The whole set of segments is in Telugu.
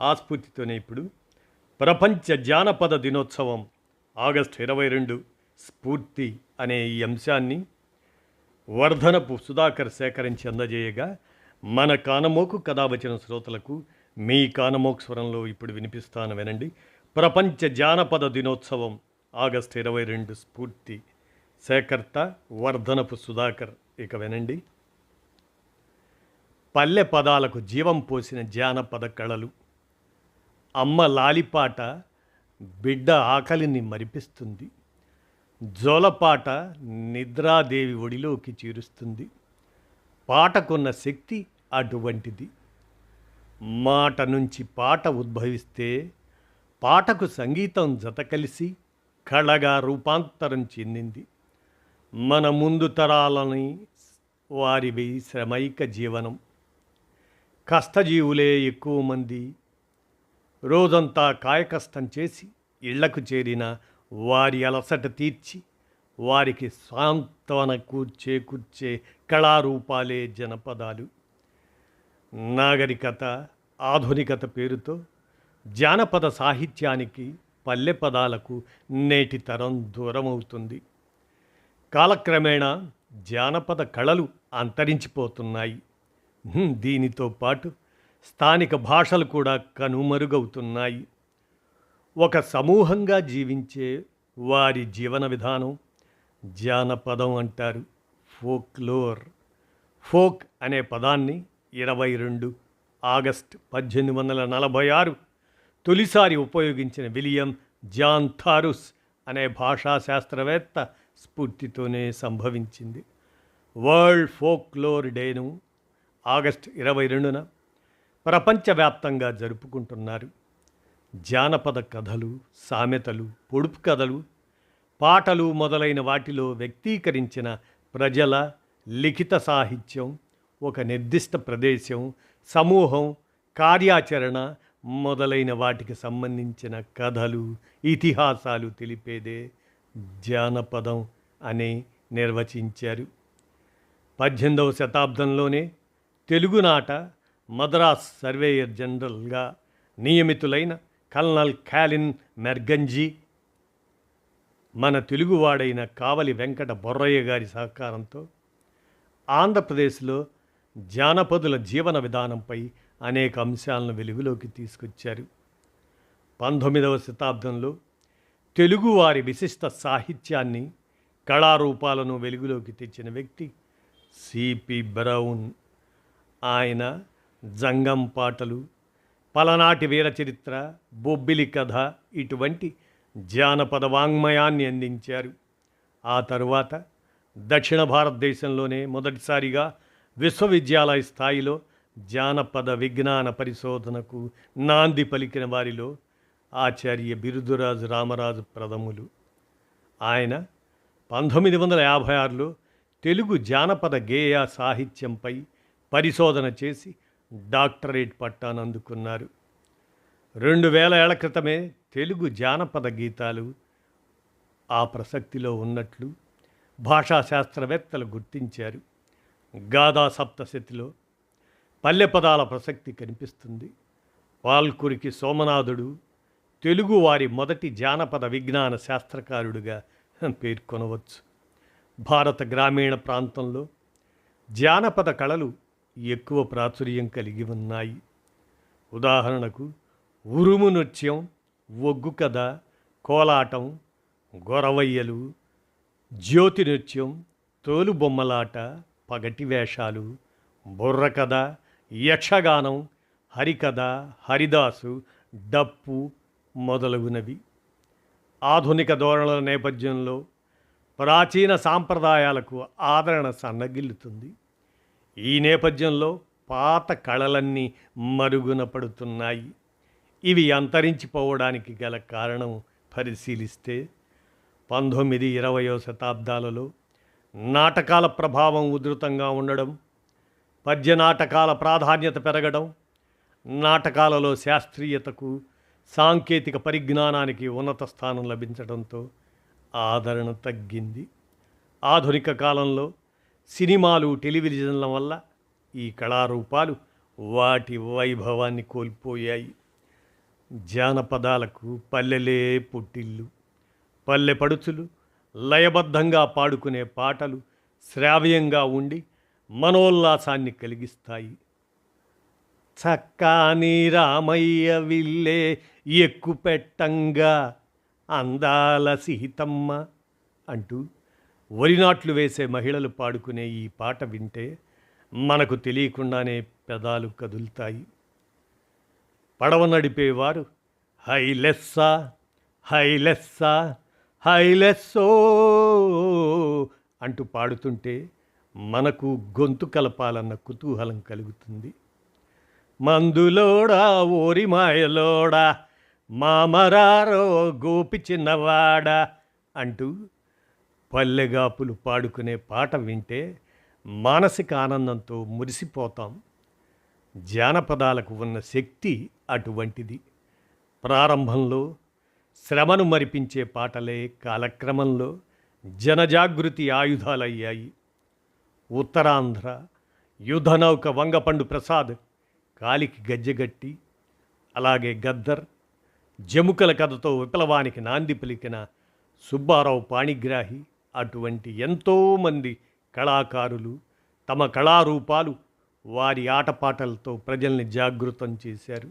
ఆస్ఫూర్తితోనే ఇప్పుడు ప్రపంచ జానపద దినోత్సవం ఆగస్టు ఇరవై రెండు స్ఫూర్తి అనే ఈ అంశాన్ని వర్ధనపు సుధాకర్ సేకరించి అందజేయగా మన కానమోకు కథావచన శ్రోతలకు మీ కానమోకు స్వరంలో ఇప్పుడు వినిపిస్తాను వినండి. ప్రపంచ జానపద దినోత్సవం ఆగస్టు ఇరవై రెండు స్ఫూర్తి. సేకర్త వర్ధనపు సుధాకర్. ఇక వినండి. పల్లె పదాలకు జీవం పోసిన జానపద కళలు. అమ్మ లాలిపాట బిడ్డ ఆకలిని మరిపిస్తుంది. జోలపాట నిద్రాదేవి ఒడిలోకి చేరుస్తుంది. పాటకున్న శక్తి అటువంటిది. మాట నుంచి పాట ఉద్భవిస్తే పాటకు సంగీతం జత కలిసి కళగా రూపాంతరం చెందింది. మన ముందు తరాలని వారి శ్రమైక జీవనం. కష్టజీవులే ఎక్కువ మంది రోజంతా కాయకష్టం చేసి ఇళ్ళకు చేరిన వారి అలసట తీర్చి వారికి సాంత్వన కూర్చే కూర్చే కళారూపాలే జనపదాలు. నాగరికత ఆధునికత పేరుతో జానపద సాహిత్యానికి పల్లె పదాలకు నేటి తరం దూరమవుతుంది. కాలక్రమేణా జానపద కళలు అంతరించిపోతున్నాయి. దీనితో పాటు స్థానిక భాషలు కూడా కనుమరుగవుతున్నాయి. ఒక సమూహంగా జీవించే వారి జీవన విధానం జానపదం అంటారు. ఫోక్లోర్. ఫోక్ అనే పదాన్ని ఇరవై రెండు ఆగస్ట్ పద్దెనిమిది వందల నలభై ఆరు తొలిసారి ఉపయోగించిన విలియం జాన్ థారుస్ అనే భాషా శాస్త్రవేత్త స్ఫూర్తితోనే సంభవించింది. వరల్డ్ ఫోక్లోర్ డేను ఆగస్ట్ ఇరవై రెండున ప్రపంచవ్యాప్తంగా జరుపుకుంటున్నారు. జానపద కథలు సామెతలు పొడుపు కథలు పాటలు మొదలైన వాటిలో వ్యక్తీకరించిన ప్రజల లిఖిత సాహిత్యం ఒక నిర్దిష్ట ప్రదేశం సమూహం కార్యాచరణ మొదలైన వాటికి సంబంధించిన కథలు ఇతిహాసాలు తెలిపేదే జానపదం అని నిర్వచించారు. పద్దెనిమిదవ శతాబ్దంలోనే తెలుగునాట మద్రాస్ సర్వేయర్ జనరల్గా నియమితులైన కల్నల్ క్యాలిన్ మెర్గంజీ మన తెలుగువాడైన కావలి వెంకట బొర్రయ్య గారి సహకారంతో ఆంధ్రప్రదేశ్లో జానపదుల జీవన విధానంపై అనేక అంశాలను వెలుగులోకి తీసుకొచ్చారు. పంతొమ్మిదవ శతాబ్దంలో తెలుగువారి విశిష్ట సాహిత్యాన్ని కళారూపాలను వెలుగులోకి తెచ్చిన వ్యక్తి సిపి బ్రౌన్. ఆయన జంగం పాటలు పలనాటి వీరచరిత్ర బొబ్బిలి కథ ఇటువంటి జానపద వాంగ్మయాన్ని అందించారు. ఆ తరువాత దక్షిణ భారతదేశంలోనే మొదటిసారిగా విశ్వవిద్యాలయ స్థాయిలో జానపద విజ్ఞాన పరిశోధనకు నాంది పలికిన వారిలో ఆచార్య బిరుదురాజు రామరాజు ప్రథములు. ఆయన పంతొమ్మిది వందల యాభై ఆరులో తెలుగు జానపద గేయ సాహిత్యంపై పరిశోధన చేసి డాక్టరేట్ పట్టాను అందుకున్నారు. రెండు వేల ఏళ్ళ క్రితమే తెలుగు జానపద గీతాలు ఆ ప్రసక్తిలో ఉన్నట్లు భాషా శాస్త్రవేత్తలు గుర్తించారు. గాథా సప్తశతిలో పల్లె పదాల ప్రసక్తి కనిపిస్తుంది. వాల్కురికి సోమనాథుడు తెలుగు వారి మొదటి జానపద విజ్ఞాన శాస్త్రకారుడుగా పేర్కొనవచ్చు. భారత గ్రామీణ ప్రాంతంలో జానపద కళలు ఎక్కువ ప్రాచుర్యం కలిగి ఉన్నాయి. ఉదాహరణకు ఉరుము నృత్యం ఒగ్గు కథ కోలాటం గొరవయ్యలు జ్యోతి నృత్యం తోలుబొమ్మలాట పగటి వేషాలు బుర్రకథ యక్షగానం హరికథ హరిదాసు డప్పు మొదలగునవి. ఆధునిక ధోరణుల నేపథ్యంలో ప్రాచీన సాంప్రదాయాలకు ఆదరణ సన్నగిల్లుతుంది. ఈ నేపథ్యంలో పాత కళలన్నీ మరుగున పడుతున్నాయి. ఇవి అంతరించిపోవడానికి గల కారణం పరిశీలిస్తే పంతొమ్మిది ఇరవయో శతాబ్దాలలో నాటకాల ప్రభావం ఉధృతంగా ఉండడం పద్య నాటకాల ప్రాధాన్యత పెరగడం నాటకాలలో శాస్త్రీయతకు సాంకేతిక పరిజ్ఞానానికి ఉన్నత స్థానం లభించడంతో ఆదరణ తగ్గింది. ఆధునిక కాలంలో సినిమాలు టెలివిజన్ల వల్ల ఈ కళారూపాలు వాటి వైభవాన్ని కోల్పోయాయి. జానపదాలకు పల్లెలే పుట్టిల్లు పల్లె పడుచులు లయబద్ధంగా పాడుకునే పాటలు శ్రావ్యంగా ఉండి మనోల్లాసాన్ని కలిగిస్తాయి. చక్కాని రామయ్య విల్లే ఎక్కుపెట్టంగా అందాల సీతమ్మ అంటూ వరినాట్లు వేసే మహిళలు పాడుకునే ఈ పాట వింటే మనకు తెలియకుండానే పెదాలు కదులుతాయి. పడవ నడిపేవారు హై లెస్సా హై లెస్సా హై లెస్సో అంటూ పాడుతుంటే మనకు గొంతు కలపాలన్న కుతూహలం కలుగుతుంది. మందులోడా ఓరి మాయలోడా మామరారో గోపి చిన్నవాడా అంటూ పల్లెగాపులు పాడుకునే పాట వింటే మానసిక ఆనందంతో మురిసిపోతాం. జానపదాలకు ఉన్న శక్తి అటువంటిది. ప్రారంభంలో శ్రమను మరిపించే పాటలే కాలక్రమంలో జనజాగృతి ఆయుధాలయ్యాయి. ఉత్తరాంధ్ర యుద్ధనౌక వంగపండు ప్రసాద్ కాలికి గజ్జెగట్టి అలాగే గద్దర్ జముకల కథతో విప్లవానికి నాంది పలికిన సుబ్బారావు పాణిగ్రాహి అటువంటి ఎంతోమంది కళాకారులు తమ కళారూపాలు వారి ఆటపాటలతో ప్రజల్ని జాగృతం చేశారు.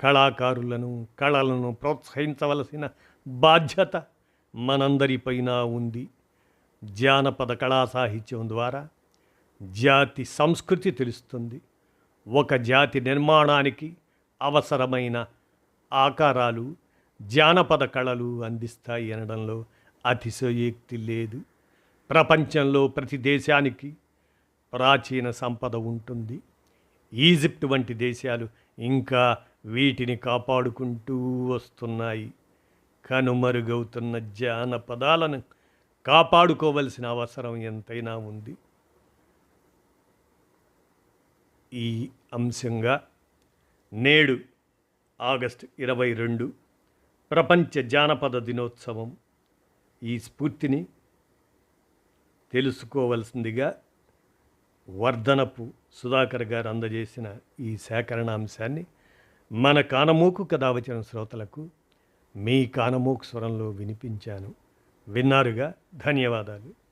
కళాకారులను కళలను ప్రోత్సహించవలసిన బాధ్యత మనందరిపైన ఉంది. జానపద కళా సాహిత్యం ద్వారా జాతి సంస్కృతి తెలుస్తుంది. ఒక జాతి నిర్మాణానికి అవసరమైన ఆకారాలు జానపద కళలు అందిస్తాయి అనడంలో అతిశయోక్తి లేదు. ప్రపంచంలో ప్రతి దేశానికి ప్రాచీన సంపద ఉంటుంది. ఈజిప్ట్ వంటి దేశాలు ఇంకా వీటిని కాపాడుకుంటూ వస్తున్నాయి. కనుమరుగవుతున్న జానపదాలను కాపాడుకోవలసిన అవసరం ఎంతైనా ఉంది. ఈ అంశంగా నేడు ఆగస్టు ఇరవై రెండు ప్రపంచ జానపద దినోత్సవం ఈ స్ఫూర్తిని తెలుసుకోవలసిందిగా వర్ధనపు సుధాకర్ గారు అందజేసిన ఈ సేకరణాంశాన్ని మన కానమూకు కథావచన వచ్చిన శ్రోతలకు మీ కానమూకు స్వరంలో వినిపించాను. విన్నారుగా? ధన్యవాదాలు.